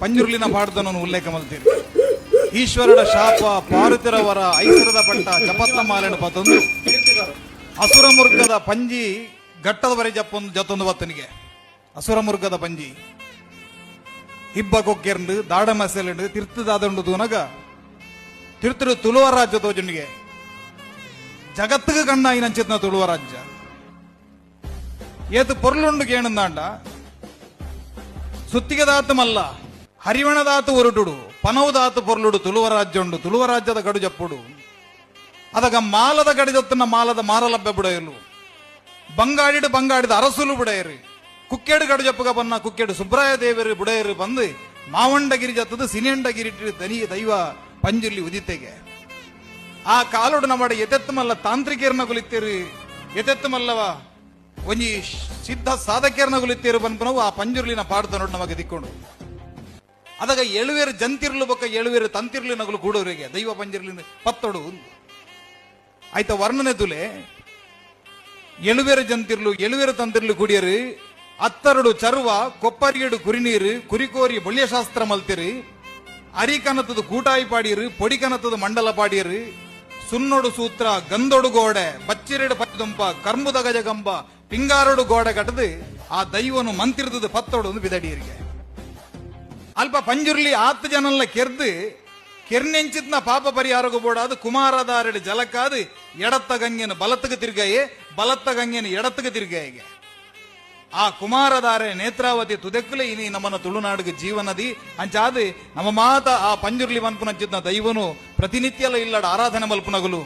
ಪಂಜುರ್ಲಿನ ಪಾಡ್ದನನ್ನು ಉಲ್ಲೇಖ ಮಾಡ್ತೀನಿ ಈಶ್ವರನ ಶಾಪ ಪಾರುತಿರವರ ಐಸರದ ಪಟ್ಟ ಜಪತ್ತ ಮಾಲೆನ ಪತ್ತೊಂದು ಅಸುರ ಮುರ್ಗದ ಪಂಜಿ ಘಟ್ಟದವರೆ ಜಪ್ಪೊಂದು ಜತ್ತೊಂದು ಬತ್ತನಿಗೆ ಅಸುರ ಮುರ್ಗದ ಪಂಜಿ. ಇಬ್ಬ ಕೊಕ್ಕೆರ್ಂಡು ದಾಡ ಮಸೆಲೆಂಡು ತಿರ್ತದಾದಂಡು ತೂನಗ ತಿರ್ತರು ತುಳುವ ರಾಜ್ಯ ತೋಜನಿಗೆ ಜಗತ್ತಿಗೆ ಕಣ್ಣ ಐನಂಚಿತ್ನ ತುಳುವ ರಾಜ್ಯ. ಏತು ಪೊರ್ಲುಂಡು ಕೇಣಂದಾಂಡ ಸುತ್ತಿಗೆದಾತ ಮಲ್ಲ ಹರಿವಣದಾತು ಒರುಟುಡು ಪನವುದಾತು ಪೊರ್ಲುಡು ತುಳುವ ರಾಜ್ಯ ಉಂಡು ತುಳುವ ರಾಜ್ಯದ ಗಡು ಜಪ್ಪುಡು. ಅದಗ ಮಾಲದ ಗಡಿದತ್ತನ ಮಾಲದ ಮಾರಲಭ್ಯ ಬುಡೆಯಲು. ಬಂಗಾಡಿಡು ಬಂಗಾಡಿದ ಅರಸುಲು ಬುಡೆಯರಿ. ಕುಕ್ಕೇಡು ಗಡು ಜಪ್ಪುಗ ಬನ್ನ ಕುಕ್ಕೆಡು ಸುಬ್ರಾಯ ದೇವರು ಬುಡೆಯರು ಬಂದು ಮಾವಂಡಗಿರಿ ಜತ್ತದು ಸಿನಿಯಂಡಗಿರಿ ದನಿ ದೈವ ಪಂಜುರ್ಲಿ ಉದಿತೆಗೆ. ಆ ಕಾಲುಡು ನಮ್ಮಡ ಎತೆತ್ತು ಮಲ್ಲ ತಾಂತ್ರಿಕೇರ್ನ ಗುಲಿತ್ತೇರು, ಎತೆತ್ತು ಮಲ್ಲವ ಒಂಜಿ ಸಿದ್ಧ ಸಾಧಕೇರ್ನ ಗುಲಿತ್ತೇರು ಬಂದ್ಬನವು ಆ ಪಂಜುರ್ಲಿನ ಪಾಡ್ದ ನೋಡಿ ನಮಗೆ ದಿಕ್ಕೊಂಡು ಅದಾಗ ಎಳುವೇರು ಜಂತಿರ್ಲು ಬೊಕ್ಕ ಎಳುವೇರು ತಂತಿರ್ಲಿ ನಗಲು ಕೂಡೋರಿಗೆ ದೈವ ಪಂಜಿರ್ಲಿ ಪತ್ತೊಡು ಆಯ್ತ ವರ್ಣನೆ ತುಲೆ, ಎಳುವೇರು ಜಂತಿರ್ಲು, ಎಳುವೇರು ತಂತಿರ್ಲು ಕುಡಿಯರು, ಅತ್ತರಡು ಚರ್ವ, ಕೊಪ್ಪರಿಯಡು ಕುರಿನೀರು, ಕುರಿಕೋರಿ ಬಳ್ಯಶಾಸ್ತ್ರ ಮಲ್ತಿರು ಅರಿಕನತದ ಕೂಟಾಯಿ ಪಾಡಿಯರು ಪೊಡಿಕನತದ ಮಂಡಲ ಪಾಡಿಯರು, ಸುನ್ನೊಡು ಸೂತ್ರ ಗಂಧೊಡು ಗೋಡೆ, ಬಚ್ಚಿರೆಡು ಪಚ್ಚದುಂಪ, ಕರ್ಮುದ ಗಜಗಂಬ, ಪಿಂಗಾರೊಡು ಗೋಡೆ ಕಟ್ಟದು ಆ ದೈವನು ಮಂತಿರ್ತದ ಪತ್ತೊಡು ಬಿದಡಿಯರಿಗೆ. ಅಲ್ಪ ಪಂಜುರ್ಲಿ ಆತ್ ಜನಲ್ಲ ಕೆರ್ದು, ಕೆರ್ನೆಂಚಿತ್ನ ಪಾಪ ಪರಿಹಾರಗು ಬೋಡಾದು ಕುಮಾರದಾರಡಿ ಜಲಕ್ಕಾದು ಎಡತ್ತ ಗಂಗೆನ ಬಲತ್ತಗ ತಿರ್ಗಾಯೆ, ಬಲತ್ತ ಗಂಗೆನ ಎಡತ್ತಗ ತಿರ್ಗಾಯಿಗೆ. ಆ ಕುಮಾರಧಾರೆ ನೇತ್ರಾವತಿ ತುದೆಕ್ಕಲೆ ಇನಿ ನಮ್ಮನ ತುಳುನಾಡಿಗೆ ಜೀವನದಿ ಅಂಚಾದು ನಮ್ಮ ಮಾತ ಆ ಪಂಜುರ್ಲಿ ಮನ್ಪುನಂಚಿತ್ನ ದೈವನು ಪ್ರತಿನಿತ್ಯಲ ಇಲ್ಲಡ ಆರಾಧನೆ ಮಲ್ಪುನಗಲು.